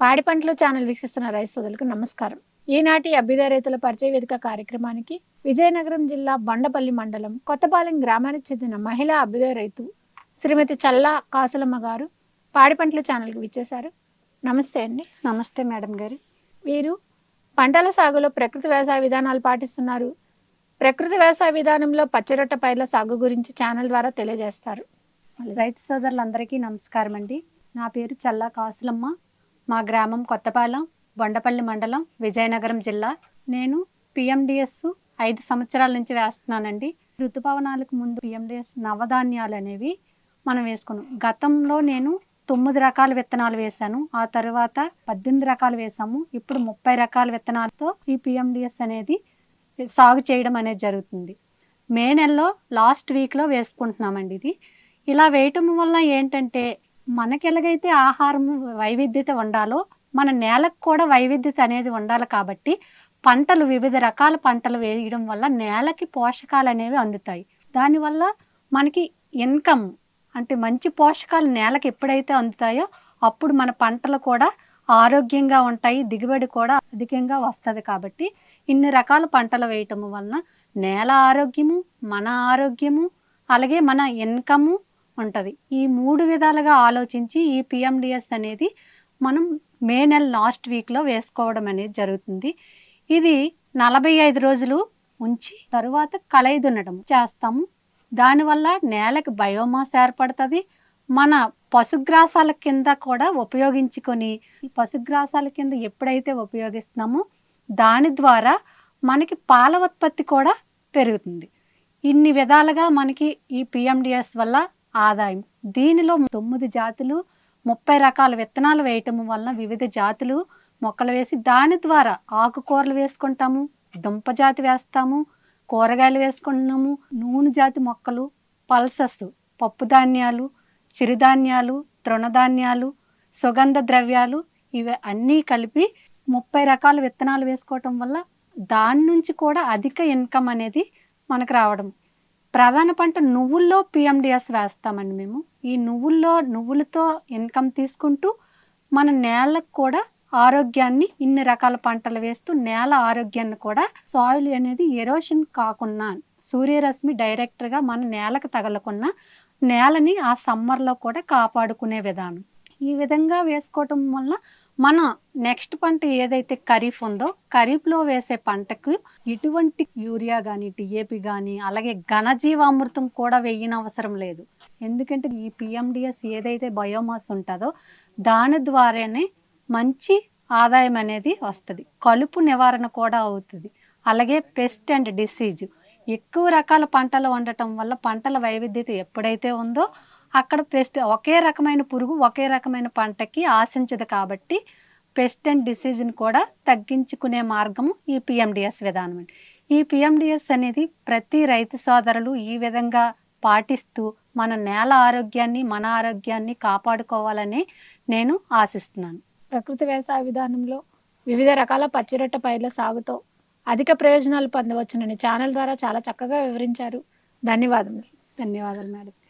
పాడి పంటలు ఛానల్ వీక్షిస్తున్న రైతు సోదరులకు నమస్కారం. ఈనాటి అభ్యుదయ రైతుల పరిచయ వేదిక కార్యక్రమానికి విజయనగరం జిల్లా బండపల్లి మండలం కొత్తపాలెం గ్రామానికి చెందిన మహిళా అభ్యుదయ రైతు శ్రీమతి చల్లా కాసులమ్మ గారు పాడి పంటల ఛానల్కి విచ్చేశారు. నమస్తే అండి. నమస్తే మేడం గారు. వీరు పంటల సాగులో ప్రకృతి వ్యవసాయ విధానాలు పాటిస్తున్నారు. ప్రకృతి వ్యవసాయ విధానంలో పచ్చిరొట్ట పైర్ల సాగు గురించి ఛానల్ ద్వారా తెలియజేస్తారు. రైతు సోదరులందరికీ నమస్కారం అండి నా పేరు చల్లా కాసులమ్మ. మా గ్రామం కొత్తపాలెం బొండపల్లి మండలం విజయనగరం జిల్లా. నేను పిఎండిఎస్ ఐదు సంవత్సరాల నుంచి వేస్తున్నానండి. ఋతుపవనాలకు ముందు పిఎండిఎస్ నవధాన్యాలు అనేవి మనం వేసుకున్నాం. గతంలో నేను తొమ్మిది రకాల విత్తనాలు వేశాను. ఆ తర్వాత పద్దెనిమిది రకాలు వేసాము ఇప్పుడు ముప్పై రకాల విత్తనాలతో ఈ పిఎండిఎస్ అనేది సాగు చేయడం అనేది జరుగుతుంది. మే నెలలో లాస్ట్ వీక్లో వేసుకుంటున్నామండి ఇది. ఇలా వేయటం వల్ల ఏంటంటే మనకి ఎలాగైతే ఆహారం వైవిధ్యత ఉండాలో మన నేలకు కూడా వైవిధ్యత అనేది ఉండాలి కాబట్టి పంటలు వివిధ రకాల పంటలు వేయడం వల్ల నేలకి పోషకాలు అనేవి అందుతాయి. దానివల్ల మనకి ఇన్కమ్ అంటే మంచి పోషకాలు నేలకి ఎప్పుడైతే అందుతాయో అప్పుడు మన పంటలు కూడా ఆరోగ్యంగా ఉంటాయి దిగుబడి కూడా అధికంగా వస్తుంది కాబట్టి ఇన్ని రకాల పంటలు వేయటం వలన నేల ఆరోగ్యము మన ఆరోగ్యము అలాగే మన ఇన్కము ఉంటుంది. ఈ మూడు విధాలుగా ఆలోచించి ఈ పిఎండిఎస్ అనేది మనం మే నెల లాస్ట్ వీక్లో వేసుకోవడం అనేది జరుగుతుంది. ఇది నలభై ఐదు రోజులు ఉంచి తరువాత కలయిదునడం చేస్తాము. దానివల్ల నేలకు బయోమాస్ ఏర్పడుతుంది. మన పశుగ్రాసాల కింద కూడా ఉపయోగించుకొని పశుగ్రాసాల కింద ఎప్పుడైతే ఉపయోగిస్తున్నామో దాని ద్వారా మనకి పాల ఉత్పత్తి కూడా పెరుగుతుంది. ఇన్ని విధాలుగా మనకి ఈ పిఎండిఎస్ వల్ల ఆదాయం. దీనిలో తొమ్మిది జాతులు ముప్పై రకాల విత్తనాలు వేయటం వలన వివిధ జాతులు మొక్కలు వేసి దాని ద్వారా ఆకుకూరలు వేసుకుంటాము దుంప జాతి వేస్తాము కూరగాయలు వేసుకుంటున్నాము నూనె జాతి మొక్కలు పల్సస్ పప్పు ధాన్యాలు చిరుధాన్యాలు తృణధాన్యాలు సుగంధ ద్రవ్యాలు ఇవి అన్నీ కలిపి ముప్పై రకాల విత్తనాలు వేసుకోవటం వల్ల దాని నుంచి కూడా అధిక ఇన్కమ్ అనేది మనకు రావడం. ప్రధాన పంట నువ్వుల్లో పిఎండిఎస్ వేస్తామండి మేము. ఈ నువ్వుల్లో నువ్వులతో ఇన్కమ్ తీసుకుంటూ మన నేలకు కూడా ఆరోగ్యాన్ని ఇన్ని రకాల పంటలు వేస్తూ నేల ఆరోగ్యాన్ని కూడా సాయిల్ అనేది ఎరోషన్ కాకుండా సూర్యరశ్మి డైరెక్ట్గా మన నేలకు తగలకుండా నేలని ఆ సమ్మర్లో కూడా కాపాడుకునే విధానం. ఈ విధంగా వేసుకోవటం వల్ల మన నెక్స్ట్ పంట ఏదైతే ఖరీఫ్ ఉందో ఖరీఫ్లో వేసే పంటకు ఎటువంటి యూరియా కానీ డిఏపి కానీ అలాగే ఘనజీవామృతం కూడా వేయని అవసరం లేదు. ఎందుకంటే ఈ పిఎండిఎస్ ఏదైతే బయోమాస్ ఉంటుందో దాని ద్వారానే మంచి ఆదాయం అనేది వస్తుంది. కలుపు నివారణ కూడా అవుతుంది. అలాగే పెస్ట్ అండ్ డిసీజ్ ఎక్కువ రకాల పంటలు ఉండటం వల్ల పంటల వైవిధ్యత ఎప్పుడైతే ఉందో అక్కడ పెస్ట్ ఒకే రకమైన పురుగు ఒకే రకమైన పంటకి ఆశించదు కాబట్టి పెస్ట్ అండ్ డిసీజ్ని కూడా తగ్గించుకునే మార్గము ఈ పిఎండిఎస్ విధానం అండి. ఈ పిఎండిఎస్ అనేది ప్రతి రైతు సోదరులు ఈ విధంగా పాటిస్తూ మన నేల ఆరోగ్యాన్ని మన ఆరోగ్యాన్ని కాపాడుకోవాలని నేను ఆశిస్తున్నాను. ప్రకృతి వ్యవసాయ విధానంలో వివిధ రకాల పచ్చిరొట్ట పైర్ల సాగుతో అధిక ప్రయోజనాలు పొందవచ్చునని ఛానల్ ద్వారా చాలా చక్కగా వివరించారు. ధన్యవాదములు. ధన్యవాదాలు మేడం.